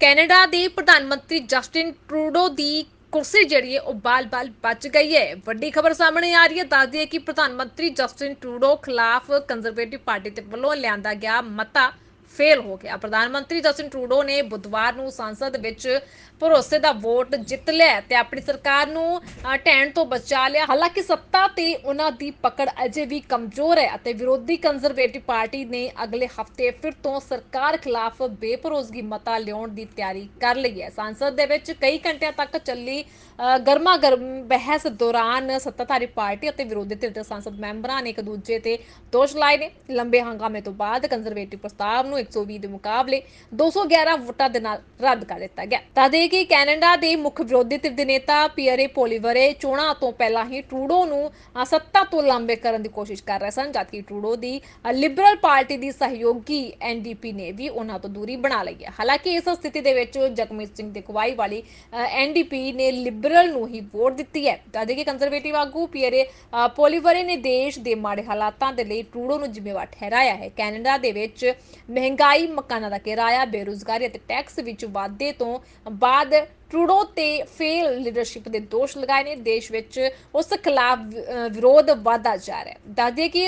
Canada ਦੇ ਪ੍ਰਧਾਨ ਮੰਤਰੀ ਜਸਟਿਨ ਟਰੂਡੋ ਦੀ ਕੁਰਸੀ ਜਿਹੜੀ ਹੈ ਉਹ ਬਾਲ-ਬਾਲ ਬਚ ਗਈ ਹੈ। ਵੱਡੀ ਖਬਰ ਸਾਹਮਣੇ ਆ ਰਹੀ ਹੈ। ਦੱਸਦੀ ਹੈ ਕਿ ਪ੍ਰਧਾਨ ਮੰਤਰੀ ਜਸਟਿਨ ਟਰੂਡੋ ਖਿਲਾਫ ਕੰਜ਼ਰਵੇਟਿਵ ਪਾਰਟੀ ਦੇ ਵੱਲੋਂ ਲਿਆਂਦਾ ਗਿਆ ਮਤਾ ਫੇਲ ਹੋ ਗਿਆ। ਪ੍ਰਧਾਨ ਮੰਤਰੀ ਜਸਟਿਨ ਟਰੂਡੋ ਨੇ ਬੁੱਧਵਾਰ ਨੂੰ ਸੰਸਦ ਵਿੱਚ ਭਰੋਸੇ ਦਾ ਵੋਟ ਜਿੱਤ ਲਿਆ ਤੇ ਆਪਣੀ ਸਰਕਾਰ ਨੂੰ ਢਹਿਣ ਤੋਂ ਬਚਾ ਲਿਆ। ਹਾਲਾਂਕਿ ਸੱਤਾ ਤੇ ਉਹਨਾਂ ਦੀ ਪਕੜ ਅਜੇ ਵੀ ਕਮਜ਼ੋਰ ਹੈ ਅਤੇ ਵਿਰੋਧੀ ਕੰਜ਼ਰਵੇਟਿਵ ਪਾਰਟੀ ਨੇ ਅਗਲੇ ਹਫ਼ਤੇ ਫਿਰ ਤੋਂ ਸਰਕਾਰ ਖਿਲਾਫ ਬੇਭਰੋਸਗੀ ਮਤਾ ਲਿਆਉਣ ਦੀ ਤਿਆਰੀ ਕਰ ਲਈ ਹੈ। ਸੰਸਦ ਦੇ ਵਿੱਚ ਕਈ ਘੰਟਿਆਂ ਤੱਕ ਚੱਲੀ ਗਰਮਾ ਗਰਮ ਬਹਿਸ ਦੌਰਾਨ ਸੱਤਾਧਾਰੀ ਪਾਰਟੀ ਅਤੇ ਵਿਰੋਧੀ ਧਿਰ ਦੇ ਸੰਸਦ ਮੈਂਬਰਾਂ ਨੇ ਇੱਕ ਦੂਜੇ ਤੇ ਦੋਸ਼ ਲਾਏ ਨੇ। ਲੰਬੇ ਹੰਗਾਮੇ ਤੋਂ ਬਾਅਦ ਕੰਜ਼ਰਵੇਟਿਵ ਪ੍ਰਸਤਾਵ ਨੂੰ 120 ਦੇ ਮੁਕਾਬਲੇ 211 ਵੋਟਾਂ ਦੇ ਨਾਲ ਰੱਦ ਕਰ ਦਿੱਤਾ ਗਿਆ। ਤਾਂ ਦੇ ਕਿ ਕੈਨੇਡਾ ਦੇ ਮੁੱਖ ਵਿਰੋਧੀ ਧਿਰ ਦੇ ਨੇਤਾ ਪੀਅਰੇ ਪੋਲੀਵਰੇ ਚੋਣਾਂ ਤੋਂ ਪਹਿਲਾਂ ਹੀ ਟਰੂਡੋ ਨੂੰ ਸੱਤਾ ਤੋਂ ਲਾਂਬੇ ਕਰਨ ਦੀ ਕੋਸ਼ਿਸ਼ ਕਰ ਰਹੇ ਸਨ, ਜਦਕਿ ਟਰੂਡੋ ਦੀ ਲਿਬਰਲ ਪਾਰਟੀ ਦੀ ਸਹਿਯੋਗੀ ਐਨਡੀਪੀ ਨੇ ਵੀ ਉਹਨਾਂ ਤੋਂ ਦੂਰੀ ਬਣਾ ਲਈ ਹੈ। ਹਾਲਾਂਕਿ ਇਸ ਸਥਿਤੀ ਦੇ ਵਿੱਚ ਜਗਮੀਤ ਸਿੰਘ ਦੀ ਅਗਵਾਈ ਵਾਲੀ ਐਨਡੀਪੀ ਨੇ ਲਿਬਰਲ ਨੂੰ ਹੀ ਵੋਟ ਦਿੱਤੀ ਹੈ। ਜਦਕਿ ਕਿ ਕੰਜ਼ਰਵੇਟਿਵ ਆਗੂ ਪੀਅਰੇ ਪੋਲੀਵਰੇ ਨੇ ਦੇਸ਼ ਦੇ ਮਾੜੇ ਹਾਲਾਤਾਂ ਦੇ ਲਈ ਟਰੂਡੋ ਨੂੰ ਜ਼ਿੰਮੇਵਾਰ ਠਹਿਰਾਇਆ ਹੈ। ਕੈਨੇਡਾ ਦੇ ਵਿੱਚ ਮਹਿੰਗਾਈ ਮਕਾਨਾਂ ਦਾ ਕਿਰਾਇਆ, ਬੇਰੁਜ਼ਗਾਰੀ ਅਤੇ ਟੈਕਸ ਵਿੱਚ ਵਾਧੇ ਤੋਂ ਬਾਅਦ ਟਰੂਡੋ ਤੇ ਫੇਲ ਲੀਡਰਸ਼ਿਪ ਦੇ ਦੋਸ਼ ਲਗਾਏ ਨੇ। ਦੇਸ਼ ਵਿੱਚ ਉਸ ਖਿਲਾਫ ਵਿਰੋਧ ਵਧਦਾ ਜਾ ਰਿਹਾ ਹੈ। ਦੱਸਦੇ ਕਿ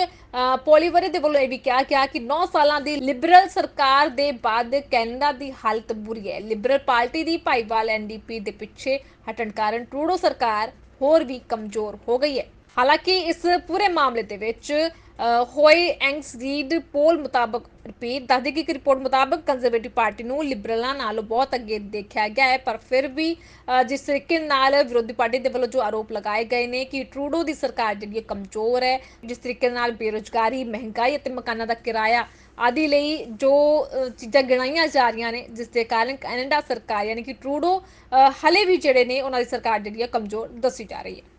ਪੋਲੀਵਰੇ ਦੇ ਵੱਲੋਂ ਇਹ ਵੀ ਕਿਹਾ ਗਿਆ ਕਿ 9 ਸਾਲਾਂ ਦੀ ਲਿਬਰਲ ਸਰਕਾਰ ਦੇ ਬਾਅਦ ਕੈਨੇਡਾ ਦੀ ਹਾਲਤ ਬੁਰੀ ਹੈ। ਲਿਬਰਲ ਪਾਰਟੀ ਦੀ ਭਾਈਵਾਲ ਐਨਡੀਪੀ ਦੇ ਪਿੱਛੇ ਹਟਣ ਕਾਰਨ ਟਰੂਡੋ ਸਰਕਾਰ ਹੋਰ ਵੀ ਕਮਜ਼ੋਰ ਹੋ ਗਈ ਹੈ। ਹਾਲਾਂਕਿ ਇਸ ਪੂਰੇ ਮਾਮਲੇ ਦੇ ਵਿੱਚ ਅ, ਹੋਏ ਐਂਗਸਰੀਡ ਪੋਲ ਮੁਤਾਬਕ ਰਿਪੀਟ ਦੱਸਦੇ ਕਿ ਇੱਕ ਰਿਪੋਰਟ ਮੁਤਾਬਕ ਕੰਜ਼ਰਵੇਟਿਵ ਪਾਰਟੀ ਨੂੰ ਲਿਬਰਲਾਂ ਨਾਲੋਂ ਬਹੁਤ ਅੱਗੇ ਦੇਖਿਆ ਗਿਆ ਹੈ ਪਰ ਫਿਰ ਵੀ ਜਿਸ ਤਰੀਕੇ ਨਾਲ ਵਿਰੋਧੀ ਪਾਰਟੀ ਦੇ ਵੱਲੋਂ ਜੋ ਆਰੋਪ ਲਗਾਏ ਗਏ ਨੇ ਕਿ ਟਰੂਡੋ ਦੀ ਸਰਕਾਰ ਜਿਹੜੀ ਹੈ ਕਮਜ਼ੋਰ ਹੈ ਜਿਸ ਤਰੀਕੇ ਨਾਲ ਬੇਰੁਜ਼ਗਾਰੀ ਮਹਿੰਗਾਈ ਅਤੇ ਮਕਾਨਾਂ ਦਾ ਕਿਰਾਇਆ ਆਦਿ ਲਈ ਜੋ ਚੀਜ਼ਾਂ ਗਿਣਾਈਆਂ ਜਾ ਰਹੀਆਂ ਨੇ ਜਿਸ ਦੇ ਕਾਰਨ ਕੈਨੇਡਾ ਸਰਕਾਰ ਯਾਨੀ ਕਿ ਟਰੂਡੋ ਹਲੇ ਵੀ ਜਿਹੜੇ ਨੇ ਉਹਨਾਂ ਦੀ ਸਰਕਾਰ ਜਿਹੜੀ ਹੈ ਕਮਜ਼ੋਰ ਦੱਸੀ ਜਾ ਰਹੀ ਹੈ।